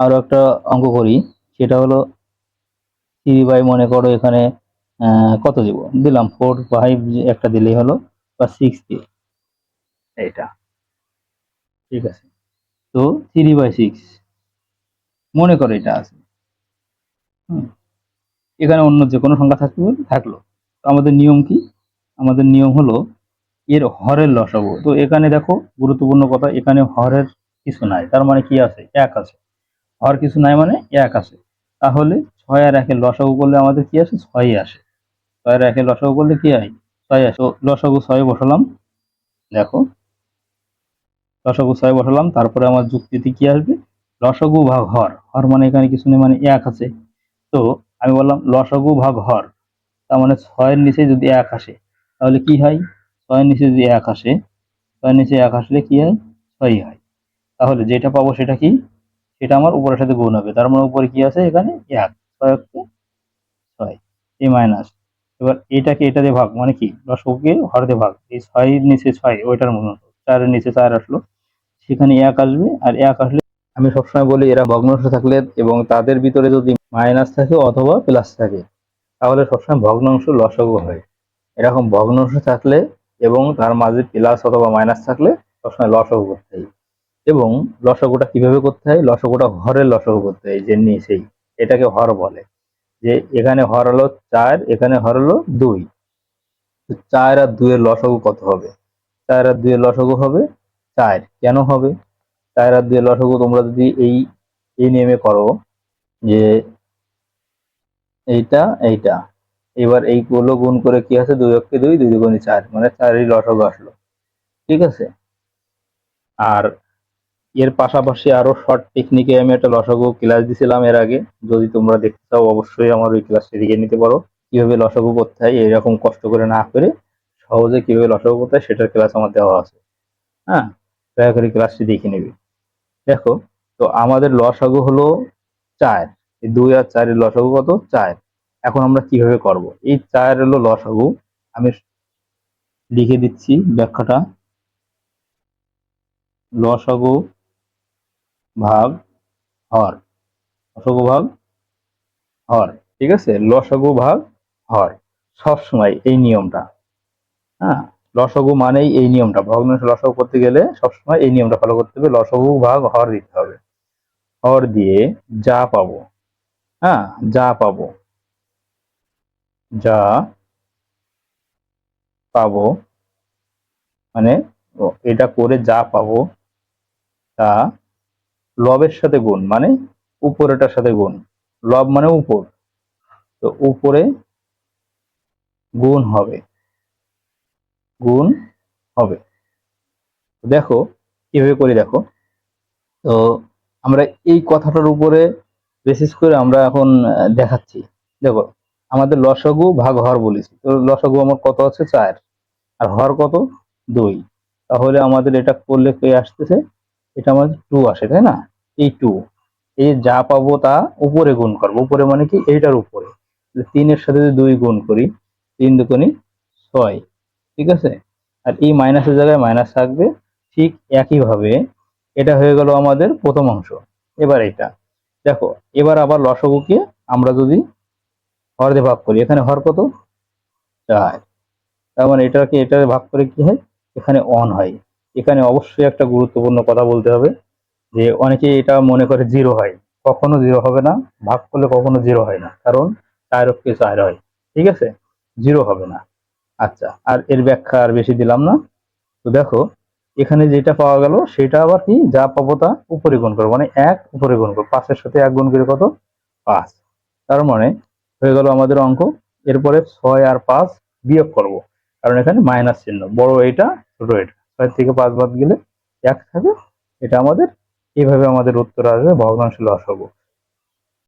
আরও একটা অঙ্ক করি। সেটা হলো থ্রি বাই মনে করো এখানে কত দিব? দিলাম ফোর ফাইভ একটা দিলেই হলো বা সিক্স দিয়ে। এইটা। ঠিক আছে। তো থ্রি বাই সিক্স মনে করো এটা আছে। হুম। এখানে অন্য যে কোনো সংখ্যা থাকতে পারে থাকল। তো আমাদের নিয়ম কি? আমাদের নিয়ম হলো এর হরের লসাগু। তো এখানে দেখো গুরুত্বপূর্ণ কথা এখানে হরের কিছু নাই। তার মানে কি আছে? এক আছে। হর কিছু নাই মানে এক আছে। তাহলে ছয় আর একের লসাগু করলে আমাদের কি আসে? ছয়ই আসে। ছয় আর একের লসাগু করলে কি হয়? ছয় আসে। লসাগু ছয় বসালাম। দেখো। লসাগু ছয় বসালাম। তারপরে আমার যুক্তিতে কি আসবে? লসাগু ভাগ হর। হর মানে এখানে কিছু নেই মানে এক আছে। তো আমি বললাম লসাগু ভাগ হর। তার মানে ছয়ের নিচে যদি এক আসে, তাহলে কি হয়? ছয়ের নিচে যদি এক আসে, ছয়ের নিচে এক আসলে কি হয়? ছয়ই হয়। তাহলে যেটা পাবো সেটা কি? সেটা আমার উপরের সাথে গুণ হবে। তার মানে উপরে কি আছে? এখানে এক ছয় ছয়। এই মাইনাস এবার এটাকে এটা দিয়ে ভাগ মানে কি? লসকে হর দিয়ে ভাগ। এই ছয়ের নিচে ছয়, ওইটার মতো চারের নিচে চার আসলো। সেখানে এক আসবে, আর এক আসলে আমি সবসময় বলি, এরা ভগ্নাংশ থাকলে এবং তাদের ভিতরে যদি মাইনাস থাকে অথবা প্লাস থাকে, তাহলে সবসময় ভগ্নাংশ লসগু হয়। এরকম ভগ্নাংশ থাকলে এবং তার মাঝে প্লাস অথবা মাইনাস থাকলে সবসময় লসগু করতে হয়। এবং লসগুটা কীভাবে করতে হয়? লসগুটা হরের লসগু করতে হয় যে নিচেই এটাকে হর বলে। যে এখানে হর হলো চার, এখানে হর হলো দুই। চার আর দুইয়ের লসগু কত হবে? চার আর দুইয়ের লসগু হবে চার। কেন হবে? চার আর দুইয়ের লসগু তোমরা যদি এই এই নিয়মে করো যে এইটা এইটা। এবার এই এইগুলো গুণ করে কি আছে? দুই অক্ষে দুই দুই দুগুণে চার। মানে চারই লসগু আসলো। ঠিক আছে? আর এর পাশাপাশি আরও শর্ট টেকনিকে আমি একটা লসাগু ক্লাস দিছিলাম এর আগে। যদি তোমরা দেখতে চাও, অবশ্যই আমার ওই ক্লাসটি দেখে নিতে পারো। কীভাবে লসাগু করতে হয়, এরকম কষ্ট করে না করে সহজে কীভাবে লসাগু করতে হয়, সেটার ক্লাস আমার দেওয়া আছে। হ্যাঁ দয়া করে ক্লাসটি দেখে নিবি। দেখো, তো আমাদের লসাগু হলো চার। দুই আর চারের লসাগু কত? চার। এখন আমরা কীভাবে করব? এই চার হলো লসাগু। আমি লিখে দিচ্ছি ব্যাখ্যাটা। লসাগু ভাগ হর, লসাগু ভাগ হর, ঠিক আছে? লসাগু ভাগ হর, সবসময় এই নিয়মটা। হ্যাঁ? লসাগু মানেই এই নিয়মটা। ভগ্নাংশ লসাগু করতে গেলে সবসময় এই নিয়মটা ফলো করতে হবে। লসাগু ভাগ হর দিতে হবে। হর দিয়ে যা পাবো। হ্যাঁ? যা পাবো। যা পাবো। মানে এটা করে যা পাবো, তা লবের সাথে গুণ মানে উপরেটার সাথে গুণ। লব মানে উপর। তো উপরে গুণ হবে। গুণ হবে। দেখো এভাবে করি দেখো। তো আমরা এই কথাটার উপরে বেসিস করে আমরা এখন দেখাচ্ছি। দেখো, আমাদের লসগু ভাগ হর বলেছি। তো লসগু আমার কত আছে? চার। আর হর কত? দুই। তাহলে আমাদের এটা করলে কে আসতেছে? এটা আমাদের টু আসে, তাই না? এই টু এই যা পাবো তা উপরে গুণ করব। উপরে মানে কি? এইটার উপরে। তিনের সাথে যদি দুই গুণ করি, তিন দুগুণি ছয়, ঠিক আছে? আর এই মাইনাসের জায়গায় মাইনাস থাকবে ঠিক একইভাবে। এটা হয়ে গেল আমাদের প্রথম অংশ। এবার এটা দেখো, এবার আবার লসগুকে আমরা যদি হর ভাগ করি, এখানে হর কত? চার। তার মানে এটাকে, এটারে ভাগ করে কি হয়? এখানে অন হয়। এখানে অবশ্যই একটা গুরুত্বপূর্ণ কথা বলতে হবে। যে অনেকে এটা মনে করে জিরো হয়। কখনো জিরো হবে না, ভাগ করলে কখনো জিরো হয় না, কারণ চার অক্ষে চার হয়। ঠিক আছে? জিরো হবে না। আচ্ছা আর এর ব্যাখ্যা আর বেশি দিলাম না। তো দেখো, এখানে যেটা পাওয়া গেল, সেটা আবার কি? যা পাবো তা উপরে গুণ করব। মানে এক উপরে গুণ করব। পাঁচের সাথে এক গুণ করে কত? পাঁচ। তার মানে হয়ে গেল আমাদের অঙ্ক। এরপরে ছয় আর পাঁচ বিয়োগ করব। কারণ এখানে মাইনাস চিহ্ন। বড় এটা, ছোট এটা। ছয় থেকে পাঁচ বাদ গেলে এক থাকে এটা আমাদের এইভাবে আমাদের উত্তর আসবে ভগ্নাংশ লস হব